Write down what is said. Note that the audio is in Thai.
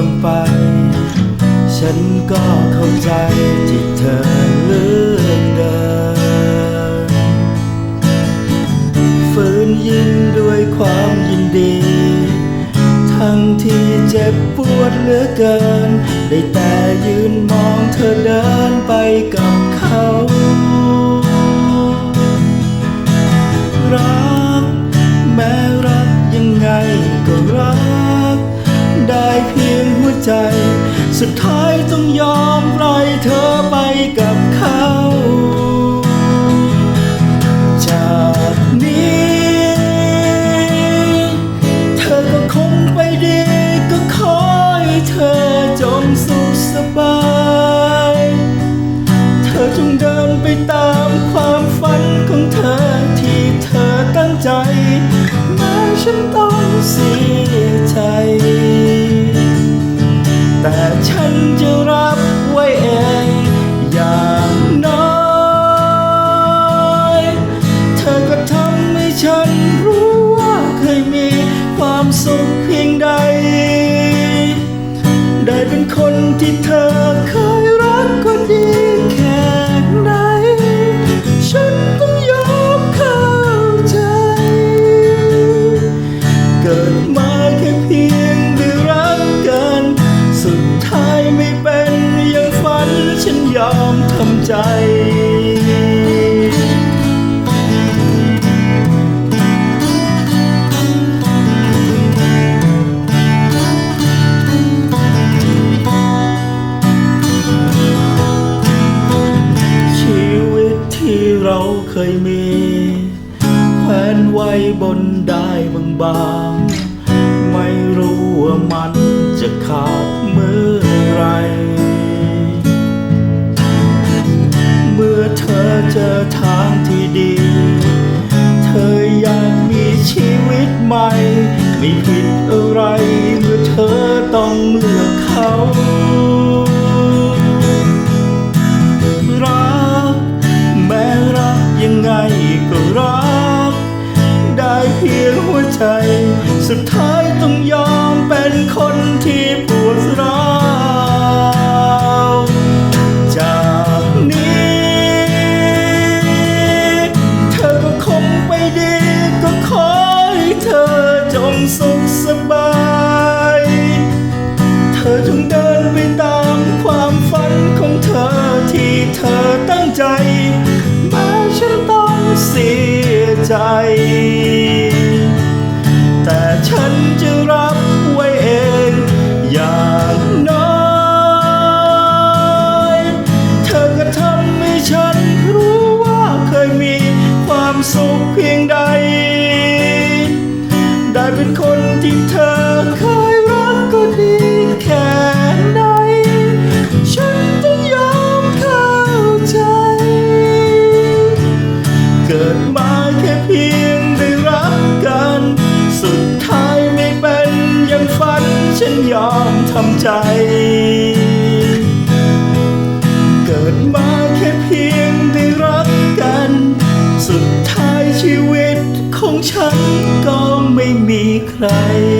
ต้องไป ฉันก็เข้าใจที่เธอเลือกเดินฝืนยินด้วยความยินดี ทั้งที่เจ็บปวดเหลือเกิน ได้แต่ยืนมองเธอเดินไปกับเขา trái ยอมทำใจ ชีวิตที่เราเคยมี แขวนไว้บนได้บาง จอทางที่ดี เธออยากมีชีวิตใหม่ ไม่ผิดอะไรเมื่อเธอต้องเลือกเขารักแม้รักยังไงก็รัก ได้เพียงหัวใจ สุดท้ายต้องยอม สุขสบาย เธอจงเดินไปตามความฝันของเธอที่เธอตั้งใจแม้ฉันต้องเสียใจ 来。